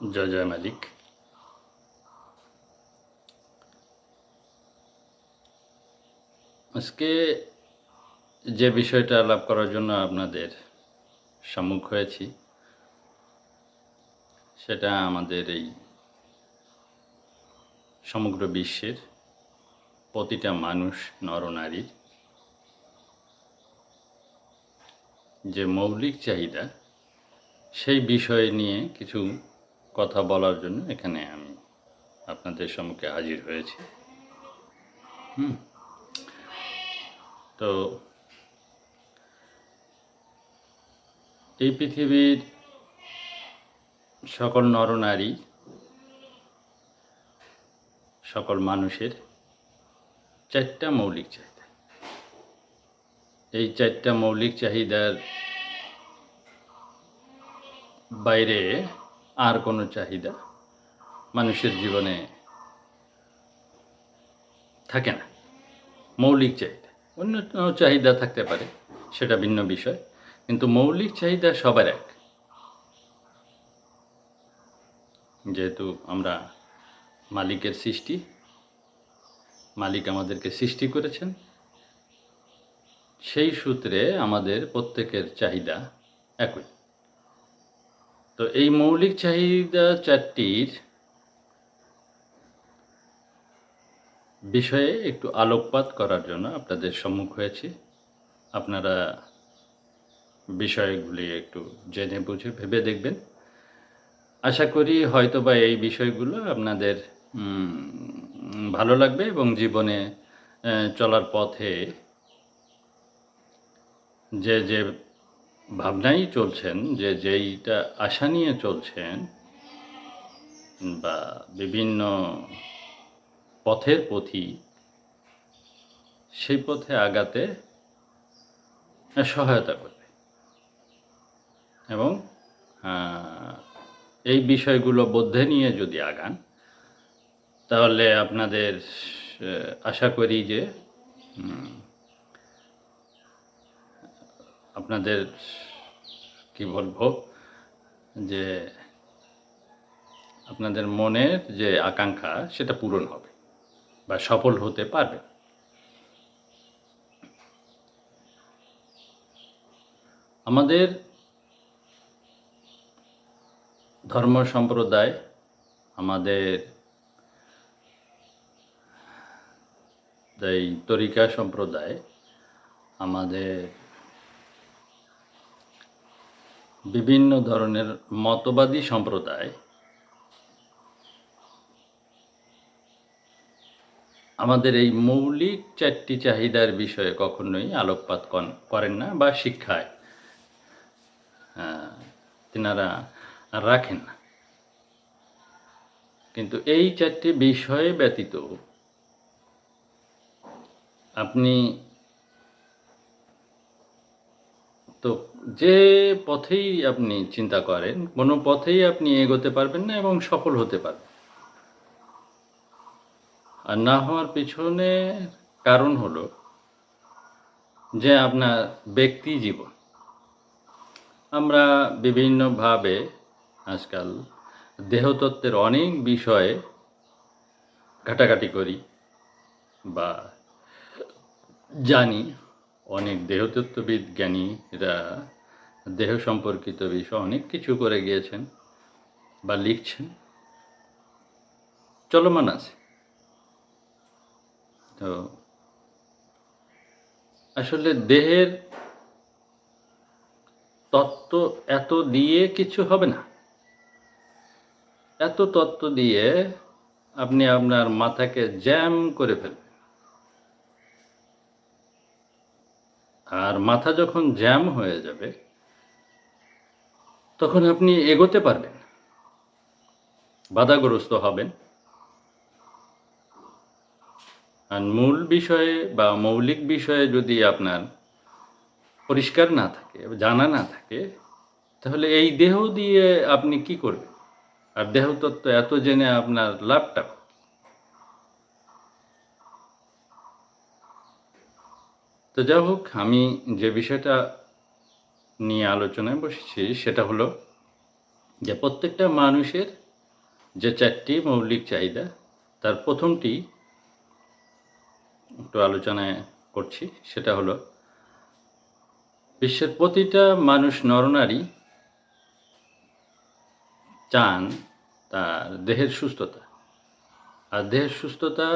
জয় জয় মালিক। আজকে যে বিষয়টা আলাপ করার জন্য আপনাদের সম্মুখ হয়েছি, সেটা আমাদের এই সমগ্র বিশ্বের প্রতিটা মানুষ, নরনারীর যে মৌলিক চাহিদা, সেই বিষয় নিয়ে কিছু কথা বলার জন্য এখানে আমি আপনাদের সম্মুখে হাজির হয়েছি। হুম। তো এই পৃথিবীর সকল নরনারী, সকল মানুষের চারটা মৌলিক চাহিদা। এই চারটা মৌলিক চাহিদার বাইরে আর কোনো চাহিদা মানুষের জীবনে থাকে না। মৌলিক চাহিদা। অন্য চাহিদা থাকতে পারে, সেটা ভিন্ন বিষয়, কিন্তু মৌলিক চাহিদা সবার এক। যেহেতু আমরা মালিকের সৃষ্টি, মালিক আমাদেরকে সৃষ্টি করেছেন, সেই সূত্রে আমাদের প্রত্যেকের চাহিদা একই। তো এই মৌলিক চাহিদা চারটির বিষয়ে একটু আলোকপাত করার জন্য আপনাদের সম্মুখ হয়েছি। আপনারা বিষয়গুলি একটু জেনে বুঝে ভেবে দেখবেন। আশা করি হয়তোবা এই বিষয়গুলো আপনাদের ভালো লাগবে এবং জীবনে চলার পথে যে যে ভাবনাই চলছেন যে যেইটা আশা নিয়ে চলছেন বা বিভিন্ন পথের পথি সেই পথে আগাতে সহায়তা করবে। এবং এই বিষয়গুলো বোধে নিয়ে যদি আগান, তাহলে আপনাদের আশা করি যে আপনাদের কি বলব, যে আপনাদের মনের যে আকাঙ্ক্ষা সেটা পূরণ হবে বা সফল হতে পারবে। আমাদের ধর্ম সম্প্রদায়, আমাদের এই তরিকা সম্প্রদায়, আমাদের বিভিন্ন ধরনের মতবাদী সম্প্রদায় আমাদের এই মৌলিক চারটি চাহিদার বিষয়ে কখনোই আলোকপাত করেন না বা শিক্ষায় তিনারা রাখেন না। কিন্তু এই চারটি বিষয় ব্যতীত আপনি তো যে পথেই আপনি চিন্তা করেন, কোনো পথেই আপনি এগোতে পারবেন না এবং সফল হতে পারবেন। আর না হওয়ার পিছনে কারণ হলো যে আপনার ব্যক্তি জীবন। আমরা বিভিন্নভাবে আজকাল দেহতত্ত্বের অনেক বিষয়ে ঘাটাঘাটি করি বা জানি অনেক দেহতত্ত্ববিদ জ্ঞানীরা দেহ সম্পর্কিত বিষয় অনেক কিছু করে গিয়েছেন বা লিখছেন। চলমান আছে। তো আসলে দেহের তত্ত্ব এত দিয়ে কিছু হবে না। এত তত্ত্ব দিয়ে আপনি আপনার মাথাকে জ্যাম করে ফেলবেন। আর মাথা যখন জ্যাম হয়ে যাবে, তখন আপনি এগোতে পারবেন। বাধাগ্রস্ত হবেন। আর মূল বিষয়ে বা মৌলিক বিষয়ে যদি আপনার পরিষ্কার না থাকে, জানা না থাকে, তাহলে এই দেহ দিয়ে আপনি কি করবেন? আর দেহতত্ত্ব এত জেনে আপনার লাভটা তো যাই হোক, আমি যে বিষয়টা নিয়ে আলোচনায় বসেছি, সেটা হলো যে প্রত্যেকটা মানুষের যে চারটি মৌলিক চাহিদা, তার প্রথমটি একটু আলোচনায় করছি, সেটা হলো বিশ্বের প্রতিটা মানুষ নরনারী চান তার দেহের সুস্থতা। আর দেহের সুস্থতা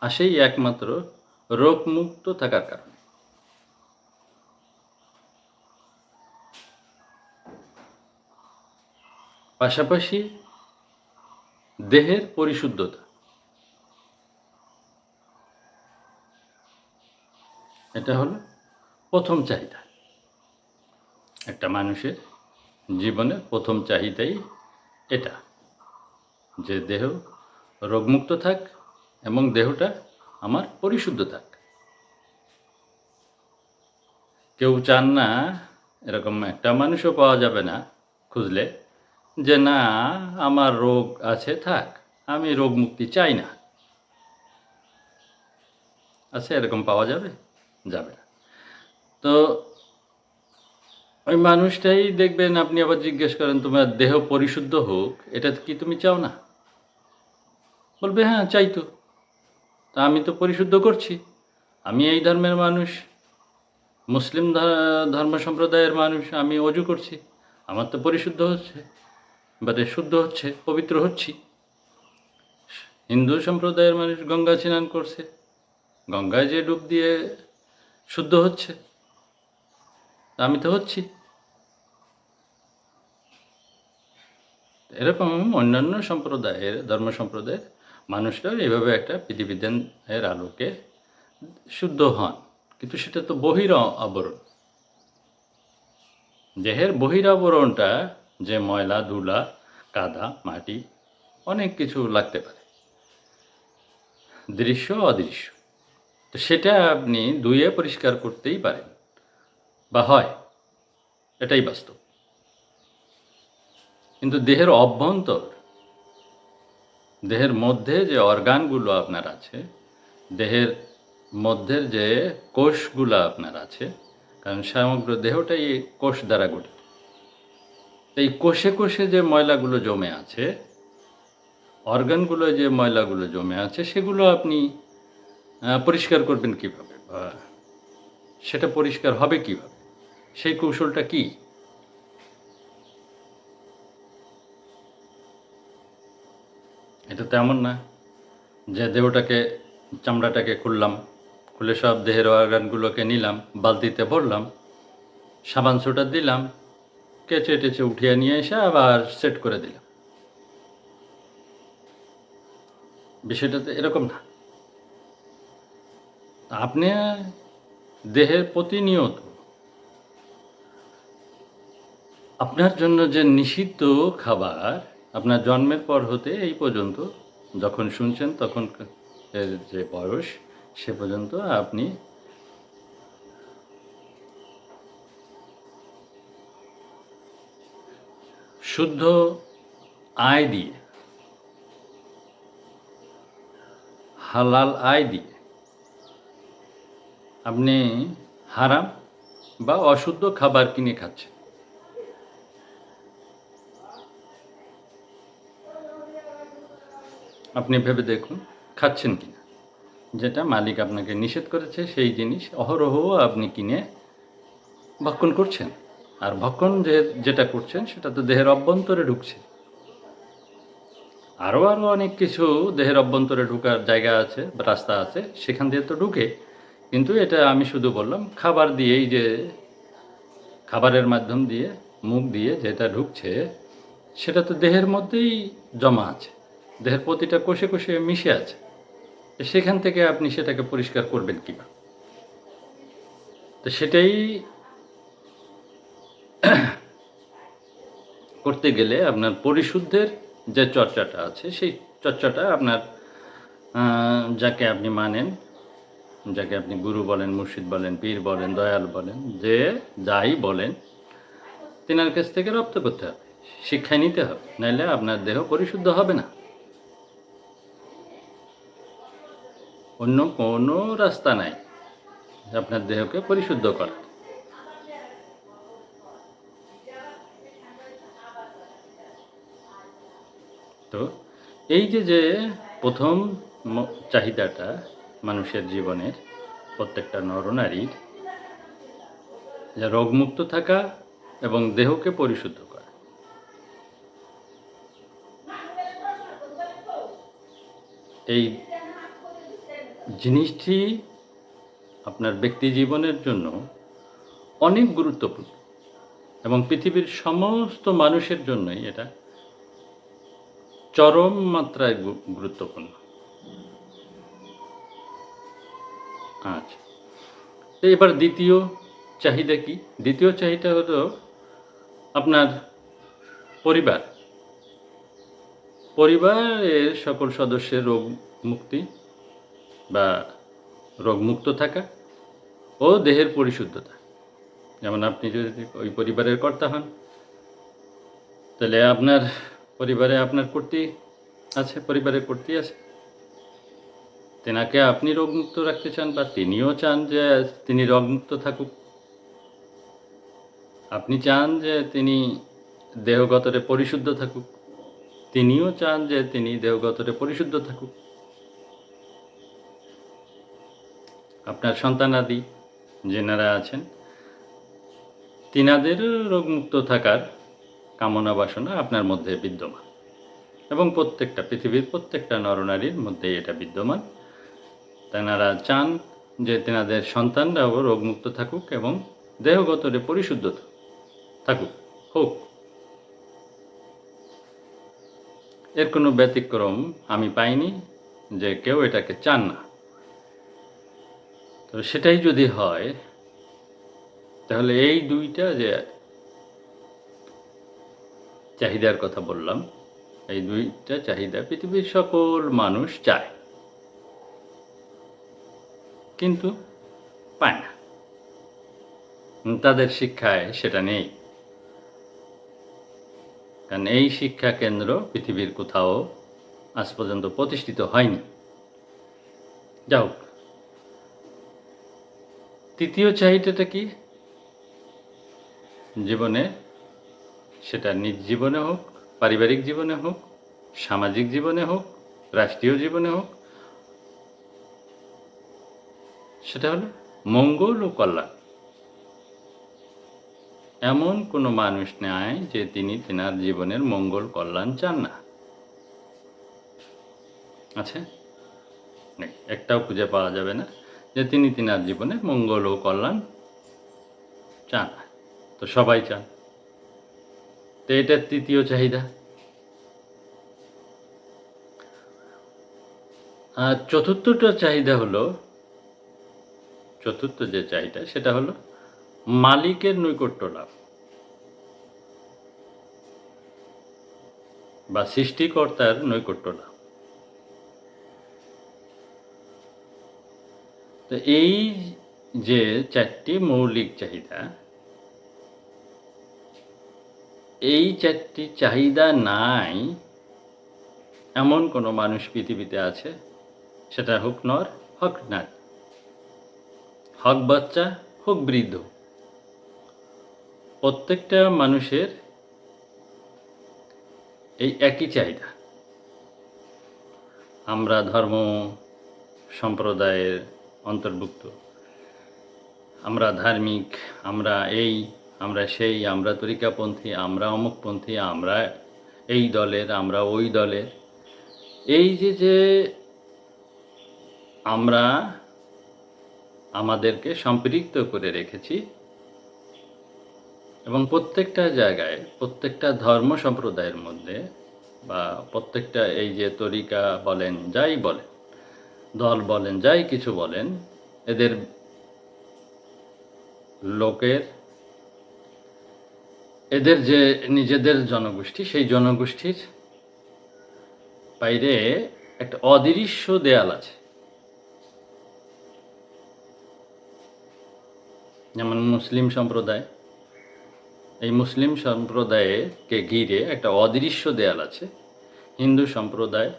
আসেই একমাত্র রোগমুক্ত থাকার কারণে। পাশাপাশি দেহের পরিশুদ্ধতা। এটা হলো প্রথম চাহিদা। একটা মানুষের জীবনের প্রথম চাহিদাই এটা, যে দেহ রোগমুক্ত থাক এবং দেহটা আমার পরিশুদ্ধ থাক। কেউ চান না, এরকম একটা মানুষও পাওয়া যাবে না খুঁজলে। যে না, আমার রোগ আছে, থাক, আমি রোগ মুক্তি চাই না। আছে, এরকম পাওয়া যাবে? যাবে না। তো ওই মানুষটাই দেখবেন, আপনি আবার জিজ্ঞেস করেন, তোমার দেহ পরিশুদ্ধ হোক, এটা কি তুমি চাও না? বলবে হ্যাঁ চাই তো। তা আমি তো পরিশুদ্ধ করছি। আমি এই ধর্মের মানুষ। মুসলিম ধর্ম সম্প্রদায়ের মানুষ, আমি অজু করছি। আমার তো পরিশুদ্ধ হচ্ছে। বাদে শুদ্ধ হচ্ছে, পবিত্র হচ্ছি। হিন্দু সম্প্রদায়ের মানুষ গঙ্গা স্নান করছে। গঙ্গায় যে ডুব দিয়ে শুদ্ধ হচ্ছে, আমি তো হচ্ছি। এরকম অন্যান্য সম্প্রদায়ের, ধর্ম সম্প্রদায়ের মানুষরাও এভাবে একটা বিধিবিধানের আলোকে শুদ্ধ হন। কিন্তু সেটা তো বহির আবরণ। দেহের বহিরাবরণটা যে ময়লা ধুলা কাদা, মাটি অনেক কিছু লাগতে পারে। দৃশ্য অদৃশ্য। তো সেটা আপনি ধুয়ে পরিষ্কার করতেই পারেন। বা হয়, এটাই বাস্তব। কিন্তু দেহের অভ্যন্তর, দেহের মধ্যে যে অর্গানগুলো আপনার আছে, দেহের মধ্যের যে কোষগুলো আপনার আছে, কারণ সমগ্র দেহটাই কোষ দ্বারা গঠিত। এই কোষে কোষে যে ময়লাগুলো জমে আছে অর্গানগুলো যে ময়লাগুলো জমে আছে, সেগুলো আপনি পরিষ্কার করবেন কীভাবে? বা সেটা পরিষ্কার হবে কীভাবে? সেই কৌশলটা কি? এটা তেমন না যে দেহটাকে, চামড়াটাকে খুললাম, খুলে সব দেহের অর্গানগুলোকে নিলাম, বালতিতে ভরলাম, সাবান সোটা দিলাম কেচে টেচে উঠিয়ে নিয়ে এসে আবার সেট করে দিলাম বিষয়টা তো এরকম না। আপনি দেহের প্রতিনিয়ত আপনার জন্য যে নিষিদ্ধ খাবার আপনার জন্মের পর হতে এই পর্যন্ত যখন শুনছেন তখন যে বয়স সে পর্যন্ত আপনি শুদ্ধ আয় দিয়ে, হালাল আয় দিয়ে আপনি হারাম বা অশুদ্ধ খাবার কিনে খাচ্ছেন। আপনি ভেবে দেখুন, খাচ্ছেন কিনা। যেটা মালিক আপনাকে নিষেধ করেছে, সেই জিনিস অহরহ আপনি কিনে ভক্ষণ করছেন। আর ভক্ষণ যে যেটা করছেন, সেটা তো দেহের অভ্যন্তরে ঢুকছে। আরও আরও অনেক কিছু দেহের অভ্যন্তরে ঢুকার জায়গা আছে রাস্তা আছে, সেখান দিয়ে তো ঢুকে। কিন্তু এটা আমি শুধু বললাম, খাবার দিয়েই যে, খাবারের মাধ্যম দিয়ে, মুখ দিয়ে যেটা ঢুকছে, সেটা তো দেহের মধ্যেই জমা আছে। দেহের প্রতিটা কোষে কোষে মিশে আছে। সেখান থেকে আপনি সেটাকে পরিষ্কার করবেন কীভাবে? তো সেটাই করতে গেলে আপনার পরিশুদ্ধের যে চর্চাটা আছে, সেই চর্চাটা আপনার যাকে আপনি মানেন, যাকে আপনি গুরু বলেন, মুর্শিদ বলেন, পীর বলেন, দয়াল বলেন, যে যাই বলেন, তেনার কাছ থেকে রপ্ত করতে হবে শিক্ষা নিতে হবে নাহলে আপনার দেহ পরিশুদ্ধ হবে না। অন্য কোনো রাস্তা নাই আপনার দেহকে পরিশুদ্ধ করা এই যে যে প্রথম চাহিদাটা মানুষের জীবনের প্রত্যেকটা নরনারীর, যে রোগমুক্ত থাকা এবং দেহকে পরিশুদ্ধ করা। এই জিনিসটি আপনার ব্যক্তি জীবনের জন্য অনেক গুরুত্বপূর্ণ এবং পৃথিবীর সমস্ত মানুষের জন্যই এটা চরম মাত্রায় গুরুত্বপূর্ণ। আচ্ছা। এবার দ্বিতীয় চাহিদা কি? দ্বিতীয় চাহিদা হলো আপনার পরিবার। পরিবারের সকল সদস্যের রোগ মুক্তি বা রোগমুক্ত থাকা ও দেহের পরিশুদ্ধতা। যেমন আপনি যদি ওই পরিবারের কর্তা হন, তাহলে আপনার পরিবারে আপনার কর্তী আছে, পরিবারের কর্তী আছে। তেনাকে আপনি রোগমুক্ত রাখতে চান বা তিনিও চান যে তিনি রোগমুক্ত থাকুক? আপনি চান যে তিনি দেহগতরে পরিশুদ্ধ থাকুক? তিনিও চান যে তিনি দেহগতরে পরিশুদ্ধ থাকুক? আপনার সন্তানাদি যেনারা আছেন, তিনাদের রোগমুক্ত থাকার কামনা বাসনা আপনার মধ্যে বিদ্যমান। এবং প্রত্যেকটা পৃথিবীর প্রত্যেকটা নরনারীর মধ্যে এটা বিদ্যমান। তেনারা চান যে তেনাদের সন্তানরাও রোগমুক্ত থাকুক এবং দেহগতরে পরিশুদ্ধ থাকুক, হোক। এর কোনো ব্যতিক্রম আমি পাইনি যে কেউ এটাকে চান না। তো সেটাই যদি হয়, তাহলে এই দুইটা যে চাহিদার কথা বললাম। এই দুইটা চাহিদা পৃথিবীর সকল মানুষ চায়। কিন্তু পায় না। তাদের শিক্ষায় সেটা নেই। কারণ এই শিক্ষা কেন্দ্র পৃথিবীর কোথাও আজ পর্যন্ত প্রতিষ্ঠিত হয়নি। যা হোক। তৃতীয় চাহিদাটা কি? জীবনে সেটা নিজ জীবনে হোক, পারিবারিক জীবনে হোক, সামাজিক জীবনে হোক, রাষ্ট্রীয় জীবনে হোক, সেটা হলো মঙ্গল ও কল্যাণ। এমন কোনো মানুষ নেয় যে তিনি তেনার জীবনের মঙ্গল কল্যাণ চান না। আছে একটাও খুঁজে পাওয়া যাবে না যে তিনি তিনার জীবনে মঙ্গল ও কল্যাণ চান তো সবাই চান। তো এটা তৃতীয় চাহিদা। আর চতুর্থটা চাহিদা হলো, চতুর্থ যে চাহিদা সেটা হলো মালিকের নৈকট্য লাভ বা সৃষ্টিকর্তার নৈকট্য লাভ। তো এই যে চারটি মৌলিক চাহিদা এই চারটি চাহিদা নাই, এমন কোনো মানুষ পৃথিবীতে আছে? সেটা হোক নর, হক নারী। হক বাচ্চা, হোক বৃদ্ধ। প্রত্যেকটা মানুষের এই একই চাহিদা। আমরা ধর্ম, সম্প্রদায়ের অন্তর্ভুক্ত। আমরা ধার্মিক, আমরা এই আমরা সেই, আমরা তরিকাপন্থী, আমরা অমুকপন্থী, আমরা এই দলের, আমরা ওই দলের। এই যে যে আমরা আমাদেরকে সম্পৃক্ত করে রেখেছি এবং প্রত্যেকটা জায়গায়, প্রত্যেকটা ধর্ম সম্প্রদায়ের মধ্যে বা প্রত্যেকটা এই যে তরিকা বলেন, যাই বলেন, দল বলেন, যাই কিছু বলেন, এদের লোকের এদের যে নিজেদের জনগোষ্ঠী, সেই জনগোষ্ঠীর বাইরে একটা অদৃশ্য দেয়াল আছে। যেমন মুসলিম সম্প্রদায়, এই মুসলিম সম্প্রদায়কে ঘিরে একটা অদৃশ্য দেয়াল আছে। হিন্দু সম্প্রদায়,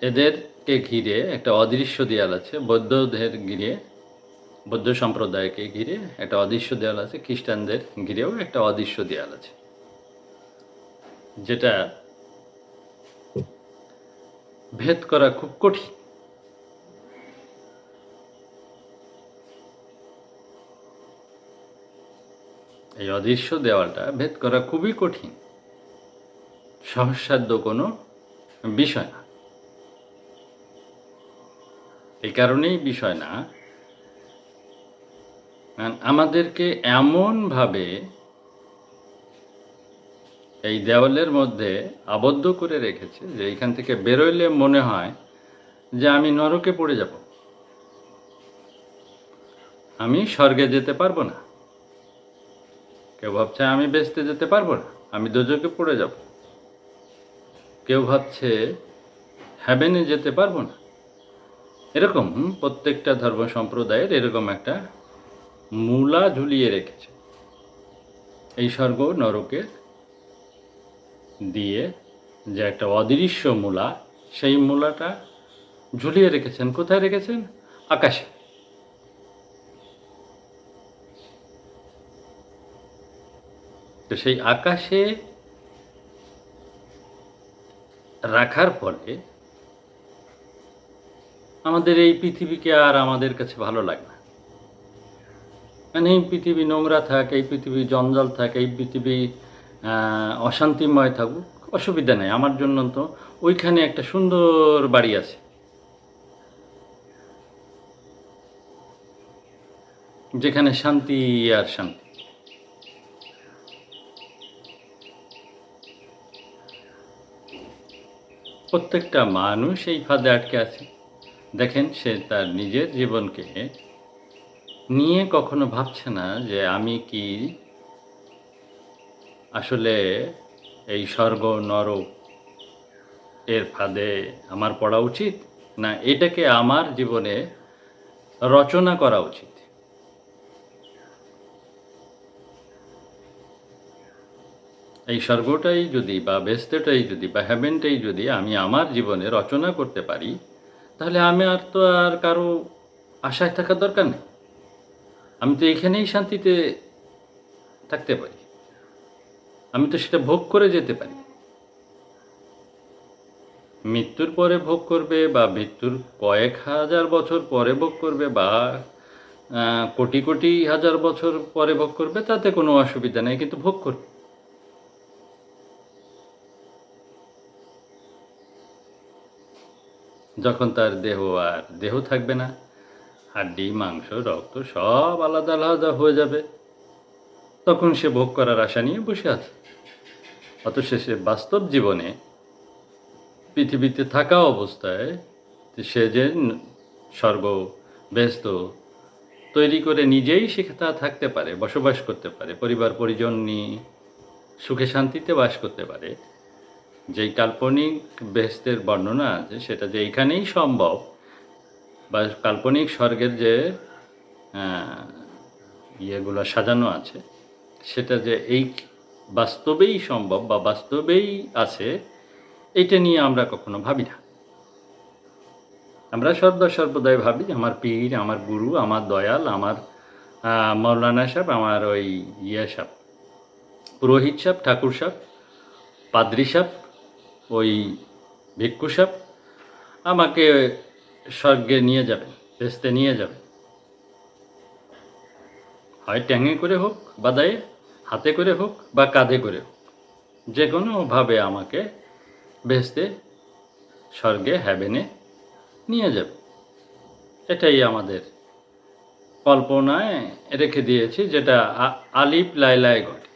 এদেরকে ঘিরে একটা অদৃশ্য দেয়াল আছে। বৌদ্ধদের ঘিরে বৌদ্ধ সম্প্রদায়কে ঘিরে একটা অদৃশ্য দেয়াল আছে, খ্রিস্টানদের ঘিরেও একটা অদৃশ্য দেয়াল আছে। যেটা ভেদ করা খুব কঠিন। এই অদৃশ্য দেওয়ালটা ভেদ করা খুবই কঠিন। সহসাধ্য কোনো বিষয় না। এই কারণেই বিষয় না আমাদেরকে এমনভাবে এই দেওয়ালের মধ্যে আবদ্ধ করে রেখেছে যে এখান থেকে বেরোইলে মনে হয় যে আমি নরকে পড়ে যাব। আমি স্বর্গে যেতে পারব না। কেউ ভাবছে আমি বেচতে যেতে পারব না, আমি দোজকে পড়ে যাব। কেউ ভাবছে হ্যাভেনে যেতে পারব না। এরকম প্রত্যেকটা ধর্ম সম্প্রদায়ের এরকম একটা মূলা ঝুলিয়ে রেখেছে। এই স্বর্গ নরকের দিয়ে যে একটা অদৃশ্য মূলা, সেই মূলাটা ঝুলিয়ে রেখেছেন। কোথায় রেখেছেন? আকাশে। তো সেই আকাশে রাখার ফলে আমাদের এই পৃথিবীকে আর আমাদের কাছে ভালো লাগে না। মানে এই পৃথিবী নোংরা থাক, এই পৃথিবী জঞ্জাল থাক, এই পৃথিবী অশান্তিময় থাকুক, অসুবিধা নেই, আমার জন্য তো ওইখানে একটা সুন্দর বাড়ি আছে। যেখানে শান্তি আর শান্তি। প্রত্যেকটা মানুষ এই ফাঁদে আটকে আছে। দেখেন সে তার নিজের জীবনকে নিয়ে কখনো ভাবছে না যে আমি কি আসলে এই স্বর্গ নরক এর ফাঁদে আমার পড়া উচিত, না এটাকে আমার জীবনে রচনা করা উচিত? এই স্বর্গটাই যদি বা বেস্তেটাই যদি বা হ্যাভেনটাই যদি আমি আমার জীবনে রচনা করতে পারি, তাহলে আমি আর তো আর কারও আশায় থাকার দরকার নেই। আমি তো এখানেই শান্তিতে থাকতে পারি। আমি তো সেটা ভোগ করে যেতে পারি। মৃত্যুর পরে ভোগ করবে বা মৃত্যুর কয়েক হাজার বছর পরে ভোগ করবে বা কোটি কোটি হাজার বছর পরে ভোগ করবে, তাতে কোনো অসুবিধা নেই, কিন্তু ভোগ করবে। যখন তার দেহ আর দেহ থাকবে না হাড্ডি, মাংস, রক্ত, সব আলাদা আলাদা হয়ে যাবে। তখন সে ভোগ করার আশা নিয়ে বসে আছে। অথচ সে বাস্তব জীবনে পৃথিবীতে থাকা অবস্থায় সে যে স্বর্গ ব্যস্ত তৈরি করে নিজেই সেখানে থাকতে পারে, বসবাস করতে পারে, পরিবার, পরিজন নিয়ে সুখে শান্তিতে বাস করতে পারে। যেই কাল্পনিক বেহেস্তের বর্ণনা আছে, সেটা যে এখানেই সম্ভব বা কাল্পনিক স্বর্গের যে ইয়েগুলো সাজানো আছে, সেটা যে এই বাস্তবেই সম্ভব বা বাস্তবেই আছে এটা নিয়ে আমরা কখনো ভাবি না। আমরা সর্বদা সর্বদাই ভাবি, আমার পীর, আমার গুরু, আমার দয়াল, আমার মৌলানা সাহেব, আমার ওই ইয়ে সাহেব, পুরোহিত সাহেব, ঠাকুর সাহেব, পাদ্রি সাহেব, ওই ভিক্ষু সাহেব, আমাকে স্বর্গে নিয়ে যাবেন ভেস্তে নিয়ে যাবেন হয় ট্যাঙে করে হোক বা দায়ে, হাতে করে হোক বা কাঁধে করে হোক যে কোনোভাবে আমাকে ভেস্তে স্বর্গে হ্যাভেনে নিয়ে যাবে। এটাই আমাদের কল্পনায় রেখে দিয়েছি, যেটা আ- আলিফ লাইলায় ঘটে।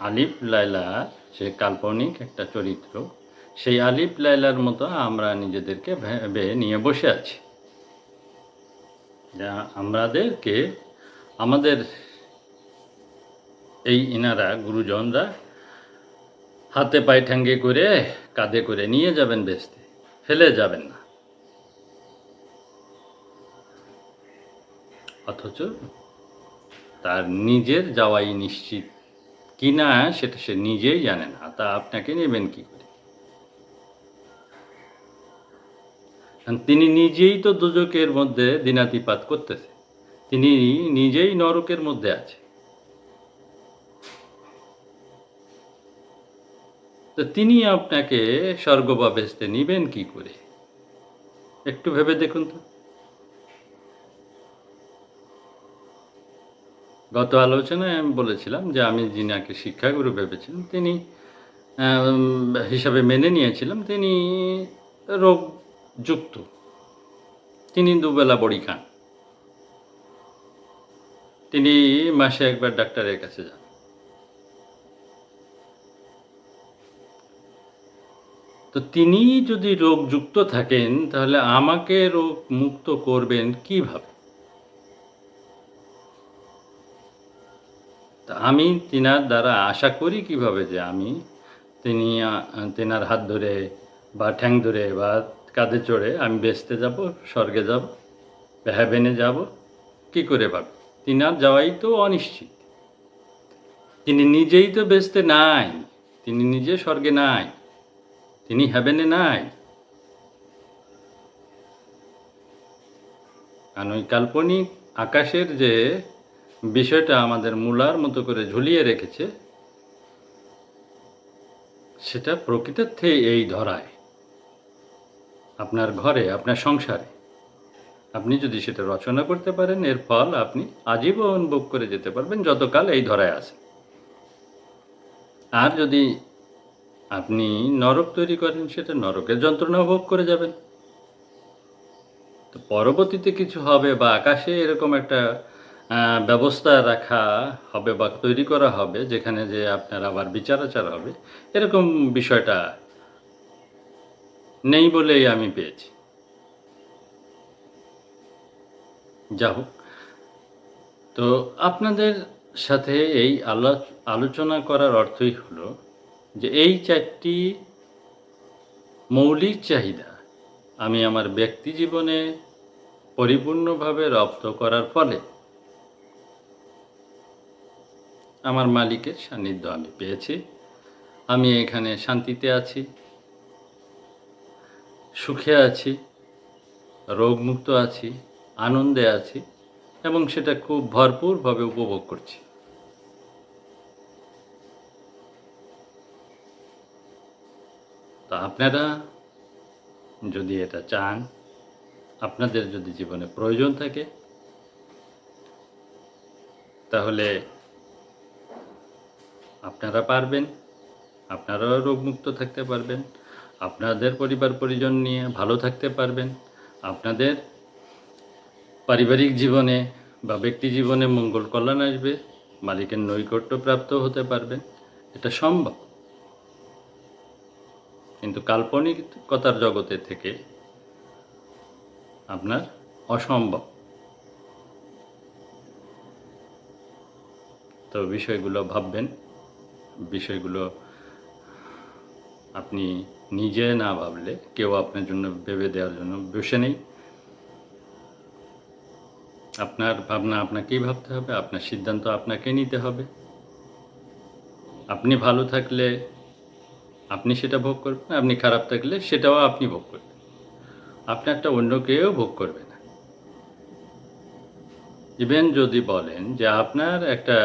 আলিফ লাইলা, সে কাল্পনিক একটা চরিত্র। সেই আলিফ লাইলার মতো আমরা নিজেদেরকে ভেবে নিয়ে বসে আছি। যা আমাদেরকে, আমাদের এই ইনারা, গুরুজনরা হাতে পায়ে ঠ্যাঙ্গে করে, কাঁধে করে নিয়ে যাবেন বেসতে ফেলে যাবেন না। অথচ তার নিজের যাওয়াই নিশ্চিত। কি না সেটা সে নিজেই জানে না। তা আপনাকে নেবেন কি করে? তিনি নিজেই তো দুজকের মধ্যে দিনাতিপাত করতেছে। তিনি নিজেই নরকের মধ্যে আছে। তো তিনি আপনাকে স্বর্গ বা বেসতে নিবেন কি করে? একটু ভেবে দেখুন তো। গত আলোচনায় আমি বলেছিলাম যে আমি যিনাকে শিক্ষাগুরু ভেবেছিলাম, তিনি হিসাবে মেনে নিয়েছিলাম, তিনি রোগযুক্ত তিনি দুবেলা বড়ি খান। তিনি মাসে একবার ডাক্তারের কাছে যান। তো তিনি যদি রোগযুক্ত থাকেন, তাহলে আমাকে রোগ মুক্ত করবেন কীভাবে? তা আমি তিনার দ্বারা আশা করি কীভাবে যে আমি তিনি তেনার হাত ধরে বা ঠ্যাং ধরে বা কাঁধে চড়ে আমি বেসতে যাব, স্বর্গে যাব হ্যাভেনে যাব। কি করে ভাবে? তিনার যাওয়াই তো অনিশ্চিত। তিনি নিজেই তো বেসতে নাই, তিনি নিজে স্বর্গে নাই, তিনি হ্যাভেনে নাই। কারণ ওই কাল্পনিক আকাশের যে বিষয়টা আমাদের মূলার মতো করে ঝুলিয়ে রেখেছে, সেটা প্রকৃতার্থে এই ধরায়। আপনার ঘরে, আপনার সংসারে। আপনি যদি সেটা রচনা করতে পারেন, এর ফল আপনি আজীবন ভোগ করে যেতে পারবেন যতকাল এই ধরায় আছে। আর যদি আপনি নরক তৈরি করেন, সেটা নরকের যন্ত্রণা ভোগ করে যাবেন। তো পরবর্তীতে কিছু হবে বা আকাশে এরকম একটা ব্যবস্থা রাখা হবে বা তৈরি করা হবে, যেখানে যে আপনার আবার বিচার আচার হবে, এরকম বিষয়টা নেই বলেই আমি পেয়েছি। যা হোক। তো আপনাদের সাথে এই আলো- আলোচনা করার অর্থই হলো যে এই চারটি মৌলিক চাহিদা আমি আমার ব্যক্তি জীবনে পরিপূর্ণভাবে রপ্ত করার ফলে আমার মালিকের সান্নিধ্য আমি পেয়েছি। আমি এখানে শান্তিতে আছি। সুখে আছি, রোগমুক্ত আছি, আনন্দে আছি এবং সেটা খুব ভরপুরভাবে উপভোগ করছি। তা আপনারা যদি এটা চান, আপনাদের যদি জীবনে প্রয়োজন থাকে, তাহলে আপনারা পারবেন, আপনারাও রোগমুক্ত থাকতে পারবেন। আপনাদের পরিবার পরিজন নিয়ে ভালো থাকতে পারবেন। আপনাদের পারিবারিক জীবনে বা ব্যক্তি জীবনে মঙ্গল কল্যাণ আসবে, মালিকের নৈকট্য প্রাপ্ত হতে পারবেন। এটা সম্ভব। কিন্তু কাল্পনিকতার জগতে থেকে আপনার অসম্ভব। তো বিষয়গুলো ভাববেন, বিষয়গুলো আপনি নিজে না ভাবলে কেউ আপনার জন্য ভেবে দেওয়ার জন্য বসে নেই। আপনার ভাবনা আপনাকেই ভাবতে হবে, আপনার সিদ্ধান্ত আপনাকে নিতে হবে। আপনি ভালো থাকলে আপনি সেটা ভোগ করবেন, আপনি খারাপ থাকলে সেটাও আপনি ভোগ করবেন। আপনারটা অন্য কেউ ভোগ করবে না। ইভেন যদি বলেন যে আপনার একটা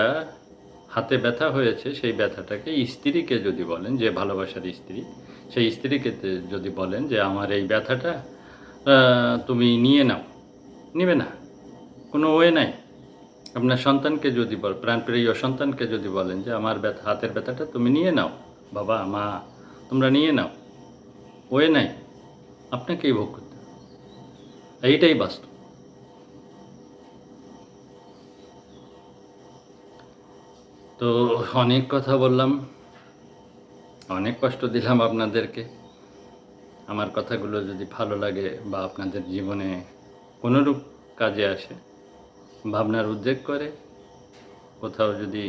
হাতে ব্যথা হয়েছে, সেই ব্যথাটাকে স্ত্রীকে যদি বলেন, যে ভালোবাসার স্ত্রী সেই স্ত্রীকে যদি বলেন যে আমার এই ব্যথাটা তুমি নিয়ে নাও। নেবে না। কোনো ওয়ে নাই। আপনার সন্তানকে যদি বল, প্রাণপ্রিয় সন্তানকে যদি বলেন যে আমার ব্যথা, হাতের ব্যথাটা তুমি নিয়ে নাও। বাবা, মা, তোমরা নিয়ে নাও। ওয়ে নাই। আপনাকেই ভোগ করতে এইটাই বাস্তব। তো অনেক কথা বললাম। অনেক কষ্ট দিলাম আপনাদেরকে। আমার কথাগুলো যদি ভালো লাগে বা আপনাদের জীবনে কোনোরূপ কাজে আসে, ভাবনার উদ্বেগ করে, কোথাও যদি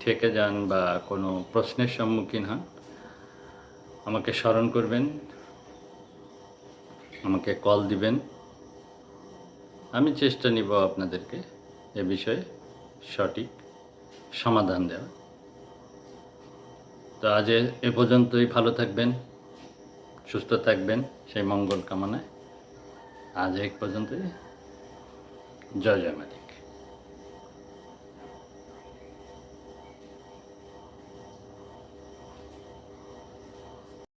ঠেকে যান বা কোনো প্রশ্নের সম্মুখীন হন, আমাকে স্মরণ করবেন, আমাকে কল দিবেন। আমি চেষ্টা নিব আপনাদেরকে এ বিষয়ে সঠিক সমাধান দেওয়া তো আজ এ- পর্যন্তই ভালো থাকবেন, সুস্থ থাকবেন সেই মঙ্গল কামনায়। আজ এক পর্যন্তই। জয় জয়